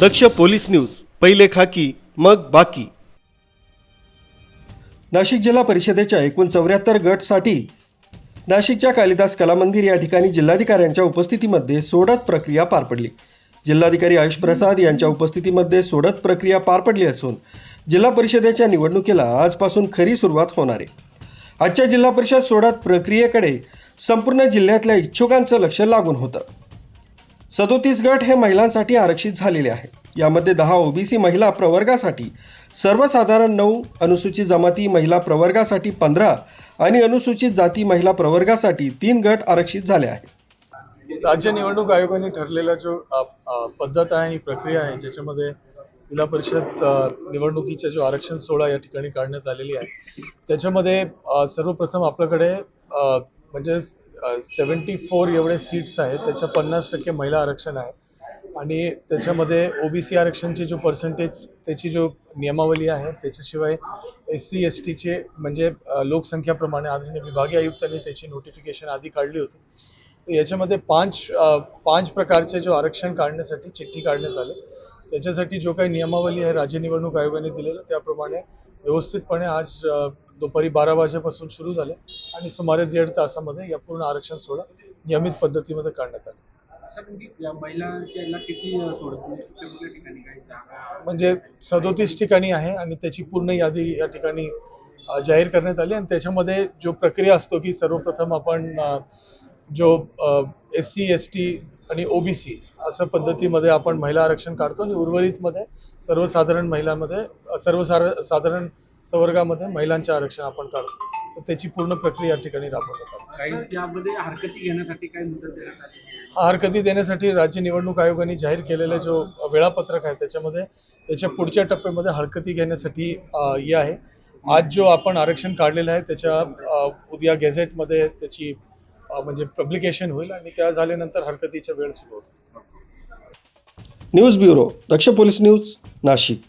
दक्ष police news पहिले खाकी मग बाकी. नाशिक जिल्हा परिषदेच्या एकूण चौऱ्याहत्तर गटसाठी नाशिकच्या कालिदास कला मंदिर या ठिकाणी जिल्हाधिकाऱ्यांच्या उपस्थितीमध्ये सोडत प्रक्रिया पार पडली. जिल्हाधिकारी आयुष प्रसाद यांच्या उपस्थितीमध्ये सोडत प्रक्रिया पार पडली असून जिल्हा परिषदेच्या निवडणुकीला आजपासून खरी सुरुवात होणार आहे. आजच्या जिल्हा परिषद सोडत प्रक्रियेकडे संपूर्ण जिल्ह्यातल्या इच्छुकांचं लक्ष लागून होतं. सदोतीस गट हे महिलांसाठी आरक्षित झालेले आहे यामध्ये दहा ओबीसी महिला प्रवर्गासाठी सर्वसाधारण नऊ अनुसूचित जमाती महिला प्रवर्गासाठी पंधरा आणि अनुसूचित जाती महिला प्रवर्गासाठी तीन गट आरक्षित झाले आहेत. राज्य निवडणूक आयोगाने ठरलेला जो पद्धत आहे आणि प्रक्रिया आहे ज्याच्यामध्ये जिल्हा परिषद निवडणुकीचा जो आरक्षण सोहळा या ठिकाणी काढण्यात आलेली आहे त्याच्यामध्ये सर्वप्रथम आपल्याकडे म्हणजे सेवन्टी फोर एवढे सीट्स आहेत त्याच्या पन्नास टक्के महिला आरक्षण आहे. आणि त्याच्यामध्ये ओ बी सी आरक्षणची जो पर्सेंटेज त्याची जो नियमावली आहे त्याच्याशिवाय एस सी एस टीचे म्हणजे लोकसंख्याप्रमाणे आदरणीय विभागीय आयुक्तांनी त्याची नोटिफिकेशन आधी काढली होती. याच्यामध्ये पाच पाच प्रकारचे जो आरक्षण काढण्यासाठी चिठ्ठी काढण्यात आले. त्याच्यासाठी जो काही नियमावली आहे राज्य निवडणूक आयोगाने दिलेलं त्याप्रमाणे व्यवस्थितपणे आज दुपारी बारा वाजेपासून सुरू झाले आणि सुमारे दीड तासामध्ये या पूर्ण आरक्षण सोहळा नियमित पद्धतीमध्ये काढण्यात आला. म्हणजे म्हणजे सदोतीस ठिकाणी आहे आणि त्याची पूर्ण यादी या ठिकाणी जाहीर करण्यात आली आणि त्याच्यामध्ये जो प्रक्रिया असतो की सर्वप्रथम आपण जो एस सी एस टी आणि ओबीसी असं पद्धतीमध्ये आपण महिला आरक्षण काढतो आणि उर्वरितमध्ये सर्वसाधारण महिलांमध्ये सर्वसार साधारण संवर्गामध्ये महिलांचे आरक्षण आपण काढतो. तर त्याची पूर्ण प्रक्रिया या ठिकाणी राबवण्यात आली. काही त्यामध्ये हरकती घेण्यासाठी काय हा हरकती देण्यासाठी राज्य निवडणूक आयोगाने जाहीर केलेले जो वेळापत्रक आहे त्याच्यामध्ये त्याच्या पुढच्या टप्प्यामध्ये हरकती घेण्यासाठी हे आहे. आज जो आपण आरक्षण काढलेलं आहे त्याच्या उद्या गॅझेटमध्ये त्याची म्हणजे पब्लिकेशन होईल आणि त्या झाल्यानंतर हरकतीच्या वेळ सुरू होतो. News bureau Daksh police news Nashik.